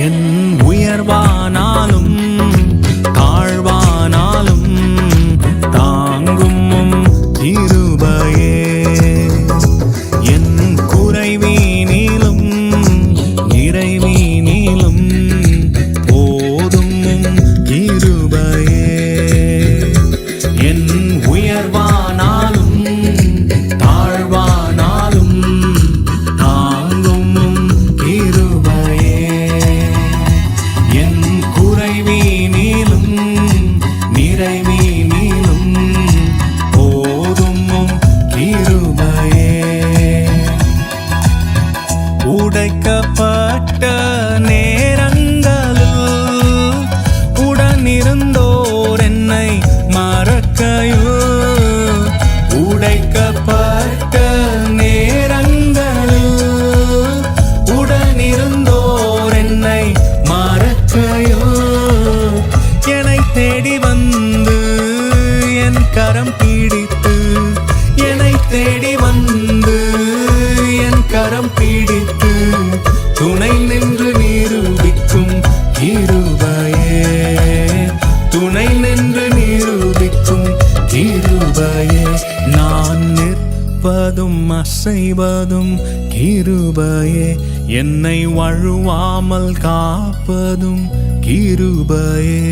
என் உயர்வானாலும் தாழ்வானாலும் தாங்கும் உம் என் குறைவீனிலும் நிறைவீனிலும் பார்க்க நான் நிற்பதும் அசைவதும் கிருபையே. என்னை வழுவாமல் காப்பதும் கிருபையே.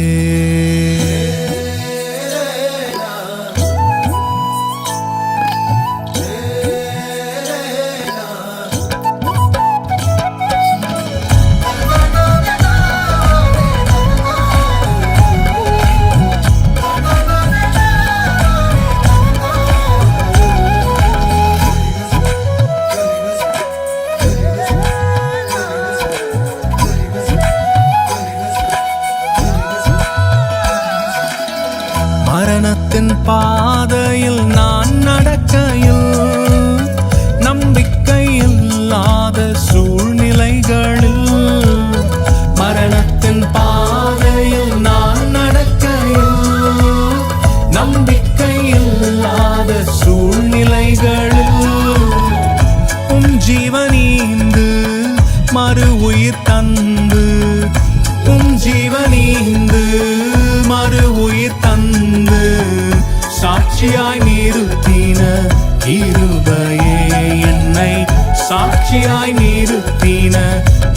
மரணத்தின் பாதையில் சாட்சியாய் நிறுத்தின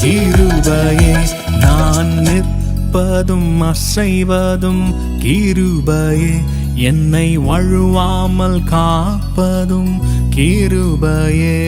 கிருபையே நான் நிற்பதும் அசைவதும் கிருபையே. என்னை வழுவாமல் காப்பதும் கிருபையே.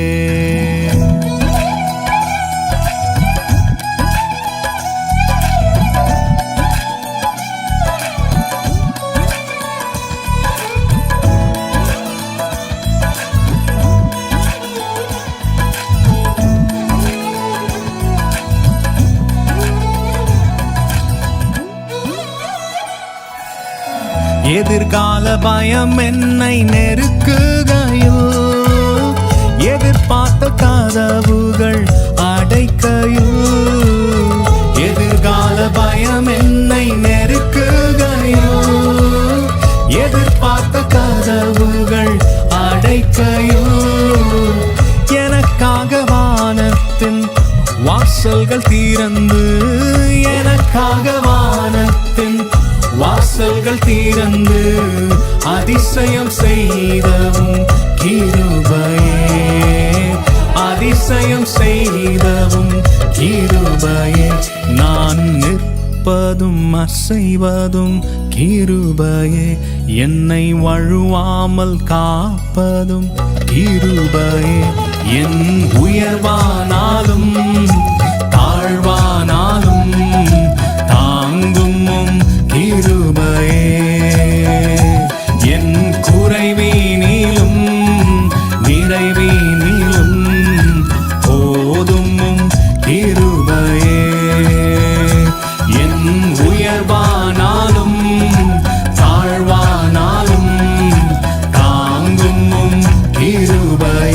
எதிர்கால பயம் என்னை நெருக்குகையில். எதிர்பார்த்த கதவுகள் அடைக்கையில். எதிர்கால பயம் என்னை நெருக்குகையில். எதிர்பார்த்த கதவுகள் அடைக்கையில். எனக்காக வானத்தின் வாசல்கள் திறந்து. எனக்காக வானத்தின் கண்கள் திறந்து அதிசயம் செய்தவும் கிருபையே. அதிசயம் செய்தவும் கிருபையே. நான் நிற்பதும் அசைவதும் கிருபையே. என்னை வழுவாமல் காப்பதும் கிருபையே. என் உயர்வானாலும் Iruba e